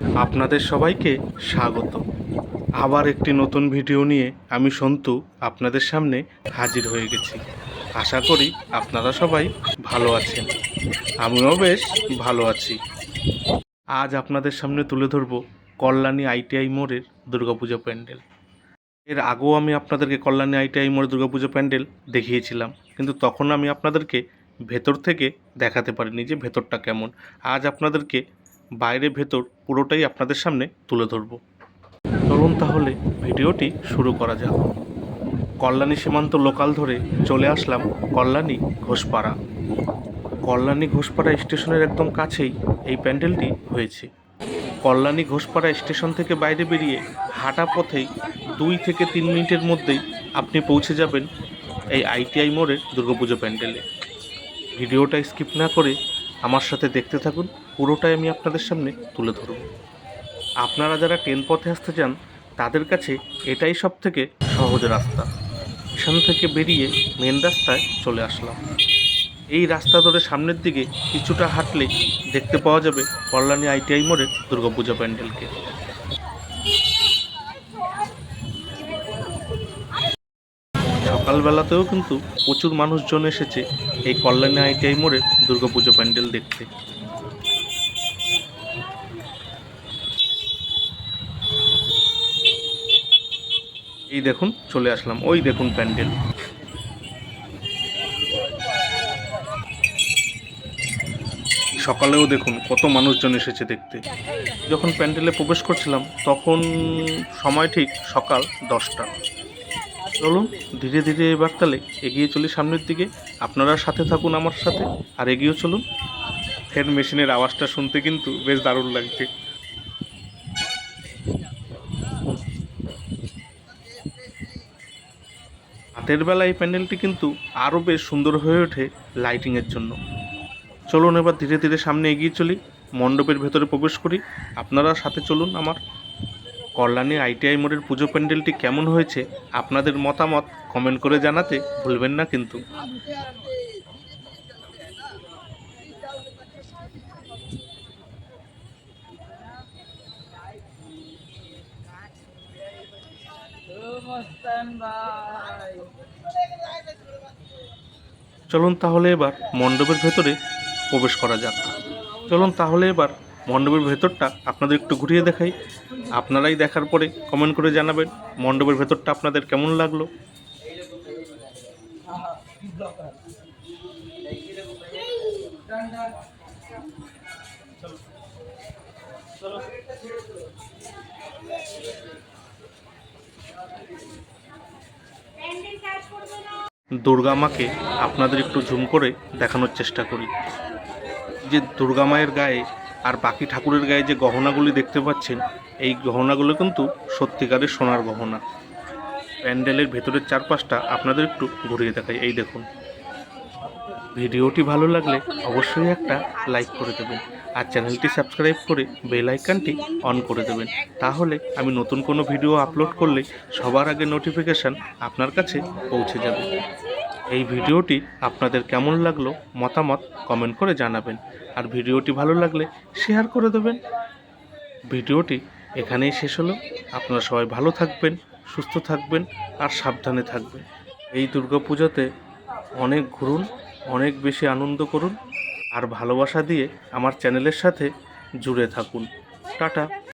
আপনাদের সবাইকে স্বাগত। আবার একটি নতুন ভিডিও নিয়ে আমি সন্তু আপনাদের সামনে হাজির হয়ে গেছি। আশা করি আপনারা সবাই ভালো আছেন। আমিও বেশ ভালো আছি। আজ আপনাদের সামনে তুলে ধরব কল্যাণী আইটিআই মোড়ের দুর্গাপুজো প্যান্ডেল। এর আগেও আমি আপনাদেরকে কল্যাণী আইটিআই মোড়ে দুর্গাপুজো প্যান্ডেল দেখিয়েছিলাম, কিন্তু তখন আমি আপনাদেরকে ভেতর থেকে দেখাতে পারিনি যে ভেতরটা কেমন। আজ আপনাদেরকে বাইরে ভেতর পুরোটাই আপনাদের সামনে তুলে ধরব। চলুন তাহলে ভিডিওটি শুরু করা যাক। কল্যাণী সীমান্ত লোকাল ধরে চলে আসলাম কল্যাণী ঘোষপাড়া। কল্যাণী ঘোষপাড়া স্টেশনের একদম কাছেই এই প্যান্ডেলটি হয়েছে। কল্যাণী ঘোষপাড়া স্টেশন থেকে বাইরে বেরিয়ে হাঁটা পথেই দুই থেকে তিন মিনিটের মধ্যেই আপনি পৌঁছে যাবেন এই আইটিআই মোড়ের দুর্গাপুজো প্যান্ডেলে। ভিডিওটা স্কিপ না করে আমার সাথে দেখতে থাকুন। পুরোটাই আমি আপনাদের সামনে তুলে ধরব। আপনারা যারা ট্রেন পথে আসতে চান তাদের কাছে এটাই সব থেকে সহজ রাস্তা। এখান থেকে বেরিয়ে মেন রাস্তায় চলে আসলাম। এই রাস্তা ধরে সামনের দিকে কিছুটা হাঁটলে দেখতে পাওয়া যাবে কল্যাণী আইটিআই মোড়ে দুর্গাপূজা প্যান্ডেলকে। সকালবেলাতেও কিন্তু প্রচুর মানুষজন এসেছে এই কল্যাণী আইটিআই মোড়ে দুর্গাপুজো প্যান্ডেল দেখতে। এই দেখুন, চলে আসলাম। ওই দেখুন প্যান্ডেল। সকালেও দেখুন, কত মানুষজন এসেছে দেখতে। যখন প্যান্ডেলে প্রবেশ করছিলাম, তখন সময় ঠিক সকাল দশটা। চলুন, ধীরে ধীরে এবার তাহলে এগিয়ে চলি সামনের দিকে। আপনারা সাথে থাকুন আমার সাথে, আর এগিয়ে চলুন। ফ্যান মেশিনের আওয়াজটা শুনতে কিন্তু বেশ দারুণ লাগছে। রাতের বেলা এই প্যান্ডেলটি কিন্তু আরও বেশ সুন্দর হয়ে ওঠে লাইটিংয়ের জন্য। চলুন এবার ধীরে ধীরে সামনে এগিয়ে চলি, মণ্ডপের ভেতরে প্রবেশ করি। আপনারা সাথে চলুন আমার। কল্যাণী আইটিআই মোড়ের পুজো প্যান্ডেলটি কেমন হয়েছে, আপনাদের মতামত কমেন্ট করে জানাতে ভুলবেন না কিন্তু। চলুন তাহলে এবার মণ্ডপের ভেতরে প্রবেশ করা যাক। চলুন তাহলে এবার মণ্ডপের ভেতরটা আপনাদের একটু ঘুরিয়ে দেখাই। আপনারাই দেখার পরে কমেন্ট করে জানাবেন মণ্ডপের ভেতরটা আপনাদের কেমন লাগল। দুর্গা মাকে আপনাদের একটু ঝুম করে দেখানোর চেষ্টা করি। যে দুর্গা মায়ের গায়ে আর বাকি ঠাকুরের গায়ে যে গহনাগুলি দেখতে পাচ্ছেন, এই গহনাগুলো কিন্তু সত্যিকারের সোনার গহনা। প্যান্ডেলের ভেতরের চারপাশটা আপনাদের একটু ঘুরিয়ে দেখাই। এই দেখুন। ভিডিওটি ভালো লাগলে অবশ্যই একটা লাইক করে দেবেন। আর চ্যানেলটি সাবস্ক্রাইব করে বেল আইকনটি অন করে দেবেন। তাহলে আমি নতুন কোনো ভিডিও আপলোড করলে সবার আগে নোটিফিকেশান আপনার কাছে পৌঁছে যাবে। এই ভিডিওটি আপনাদের কেমন লাগল মতামত কমেন্ট করে জানাবেন। আর ভিডিওটি ভালো লাগলে শেয়ার করে দেবেন। ভিডিওটি এখানেই শেষ হলো। আপনারা সবাই ভালো থাকবেন, সুস্থ থাকবেন আর সাবধানে থাকবেন। এই দুর্গাপূজাতে অনেক ঘুরুন, অনেক বেশি আনন্দ করুন। আর ভালোবাসা দিয়ে আমার চ্যানেলের সাথে জুড়ে থাকুন। টাটা।